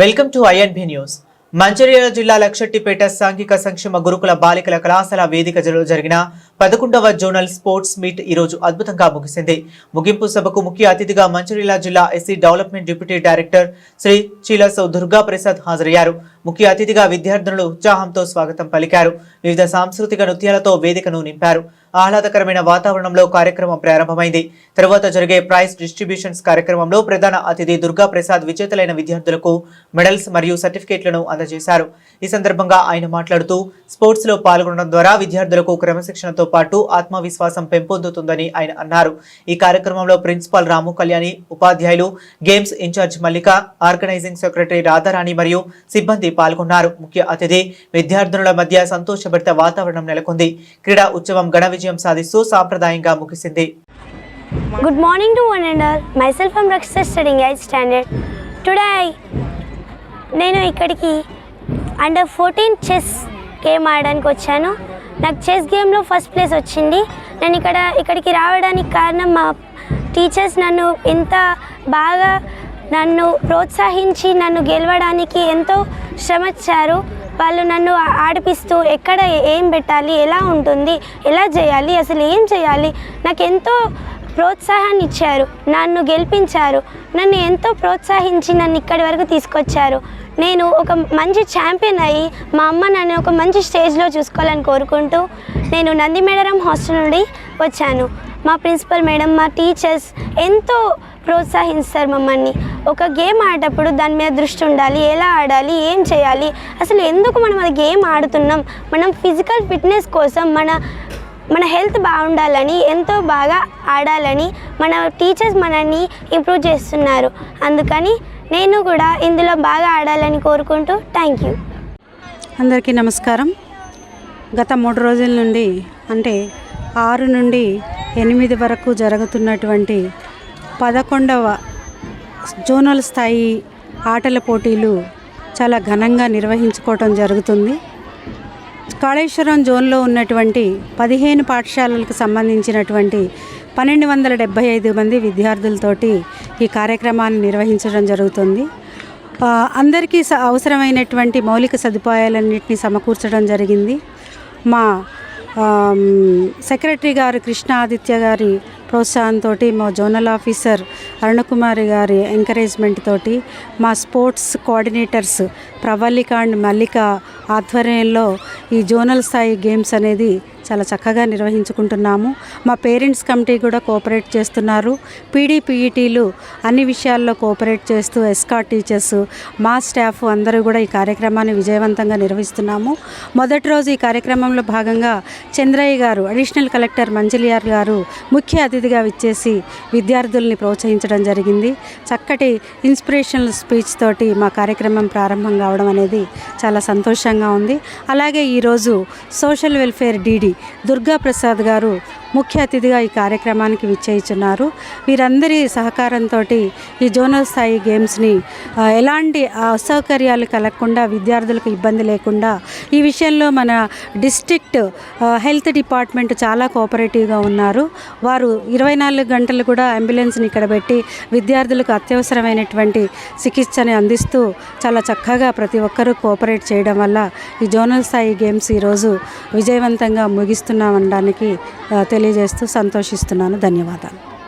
Welcome to INB news. Mancherial జిల్లా లక్షట్టిపేట సాంఘిక సంక్షేమ గురుకుల బాలికల కళాశాల వేదికలో జరిగిన పదకొండవ జోనల్ స్పోర్ట్స్ మీట్ ఈ రోజు అద్భుతంగా ముగిసింది. ముగింపు సభకు ముఖ్య అతిథిగా మంచిర్యాల జిల్లా SC development deputy director Shri చీలసౌ Durga Prasad హాజరయ్యారు. ముఖ్య అతిథిగా విద్యార్థులు ఉత్సాహంతో స్వాగతం పలికారు. వివిధ సాంస్కృతిక నృత్యాలతో వేదికను నింపారు. ఆహ్లాదకరమైన వాతావరణంలో కార్యక్రమం ప్రారంభమైంది. తరువాత జరిగే ప్రైజ్ డిస్ట్రిబ్యూషన్స్ కార్యక్రమంలో ప్రధాన అతిథి దుర్గా ప్రసాద్ విజేతలైన విద్యార్థులకు మెడల్స్ మరియు సర్టిఫికేట్లను అందజేశారు. ఈ సందర్భంగా ఆయన మాట్లాడుతూ స్పోర్ట్స్లో పాల్గొనడం ద్వారా విద్యార్థులకు క్రమశిక్షణతో పాటు ఆత్మవిశ్వాసం పెంపొందుతుందని ఆయన అన్నారు. ఈ కార్యక్రమంలో ప్రిన్సిపాల్ రాము కళ్యాణి ఉపాధ్యాయులు games in-charge Mallika organising secretary Radharani మరియు సిబ్బంది పాల్గొన్నారు. ముఖ్య అతిథి విద్యార్థుల మధ్య సంతోషభరిత వాతావరణం నెలకొంది. క్రీడా ఉత్సవం గణ విజయం సాధిస్తూ సాంప్రదాయంగా ముగిసింది. Good morning to one and all myself I'm studying 8th standard. Today I- నేను ఇక్కడికి అండర్ ఫోర్టీన్ చెస్ గేమ్ ఆడడానికి వచ్చాను. నాకు చెస్ గేమ్లో ఫస్ట్ ప్లేస్ వచ్చింది. నేను ఇక్కడ ఇక్కడికి రావడానికి కారణం మా టీచర్స్ నన్ను ఇంత బాగా నన్ను ప్రోత్సహించి నన్ను గెలవడానికి ఎంతో శ్రమించారు. వాళ్ళు నన్ను ఆడిపిస్తూ ఎక్కడ ఏం పెట్టాలి ఎలా ఉంటుంది ఎలా చేయాలి అసలు ఏం చేయాలి నాకు ఎంతో ప్రోత్సాహాన్ని ఇచ్చారు నన్ను గెలిపించారు నన్ను ఎంతో ప్రోత్సహించి నన్ను ఇక్కడి వరకు తీసుకొచ్చారు. నేను ఒక మంచి ఛాంపియన్ అయ్యి మా అమ్మ నన్ను ఒక మంచి స్టేజ్లో చూసుకోవాలని కోరుకుంటూ నేను నందిమేడరం హాస్టల్ నుండి వచ్చాను. మా ప్రిన్సిపల్ మేడం మా టీచర్స్ ఎంతో ప్రోత్సహిస్తారు మమ్మల్ని. ఒక గేమ్ ఆడేటప్పుడు దాని మీద దృష్టి ఉండాలి ఎలా ఆడాలి ఏం చేయాలి? అసలు ఎందుకు మనం అది గేమ్ ఆడుతున్నాం? మనం ఫిజికల్ ఫిట్నెస్ కోసం మన మన హెల్త్ బాగుండాలని ఎంతో బాగా ఆడాలని మన టీచర్స్ మనల్ని ఇంప్రూవ్ చేస్తున్నారు. అందుకని నేను కూడా ఇందులో బాగా ఆడాలని కోరుకుంటూ థ్యాంక్ యూ అందరికీ నమస్కారం. గత మూడు రోజుల నుండి అంటే ఆరు నుండి ఎనిమిది వరకు జరుగుతున్నటువంటి పదకొండవ జోనల్ స్థాయి ఆటల పోటీలు చాలా ఘనంగా నిర్వహించుకోవటం జరుగుతుంది. కాళేశ్వరం జోన్లో ఉన్నటువంటి పదిహేను పాఠశాలలకు సంబంధించినటువంటి పన్నెండు వందల డెబ్భై ఐదు మంది విద్యార్థులతోటి ఈ కార్యక్రమాన్ని నిర్వహించడం జరుగుతుంది. అందరికీ స- అవసరమైనటువంటి మౌలిక సదుపాయాలన్నింటినీ సమకూర్చడం జరిగింది. మా సెక్రటరీ గారు కృష్ణ ఆదిత్య గారి ప్రోత్సాహంతో మా జోనల్ ఆఫీసర్ అరుణకుమారి గారి ఎంకరేజ్మెంట్ తోటి మా sports coordinators Pravallika and Mallika ఆధ్వర్యంలో ఈ జోనల్ స్థాయి గేమ్స్ అనేది చాలా చక్కగా నిర్వహించుకుంటున్నాము. మా పేరెంట్స్ కమిటీ కూడా కోఆపరేట్ చేస్తున్నారు. పీడీపీఈటీలు అన్ని విషయాల్లో కోఆపరేట్ చేస్తూ ఎస్కాట్ టీచర్స్ మా స్టాఫ్ అందరూ కూడా ఈ కార్యక్రమాన్ని విజయవంతంగా నిర్వహిస్తున్నాము. మొదటి రోజు ఈ కార్యక్రమంలో భాగంగా చంద్రయ్య గారు అడిషనల్ కలెక్టర్ మంజలియార్ గారు ముఖ్య అతిథిగా విచ్చేసి విద్యార్థుల్ని ప్రోత్సహించడం జరిగింది. చక్కటి ఇన్స్పిరేషనల్ స్పీచ్ తోటి మా కార్యక్రమం ప్రారంభం కావడం అనేది చాలా సంతోషంగా ఉంది. అలాగే ఈరోజు social welfare DD Durga Prasad గారు ముఖ్య అతిథిగా ఈ కార్యక్రమానికి విచ్చేయిచున్నారు. వీరందరి సహకారంతో ఈ జోనల్ స్థాయి గేమ్స్ని ఎలాంటి అసౌకర్యాలు కలగకుండా విద్యార్థులకు ఇబ్బంది లేకుండా ఈ విషయంలో మన డిస్ట్రిక్ట్ హెల్త్ డిపార్ట్మెంట్ చాలా కోఆపరేటివ్గా ఉన్నారు. వారు ఇరవై నాలుగు గంటలు కూడా అంబులెన్స్ని ఇక్కడ పెట్టి విద్యార్థులకు అత్యవసరమైనటువంటి చికిత్సని అందిస్తూ చాలా చక్కగా ప్రతి ఒక్కరూ కోఆపరేట్ చేయడం వల్ల ఈ జోనల్ స్థాయి గేమ్స్ ఈరోజు విజయవంతంగా ముగిస్తున్నామనడానికి తెలు తెలియజేస్తూ సంతోషిస్తున్నాను. ధన్యవాదాలు.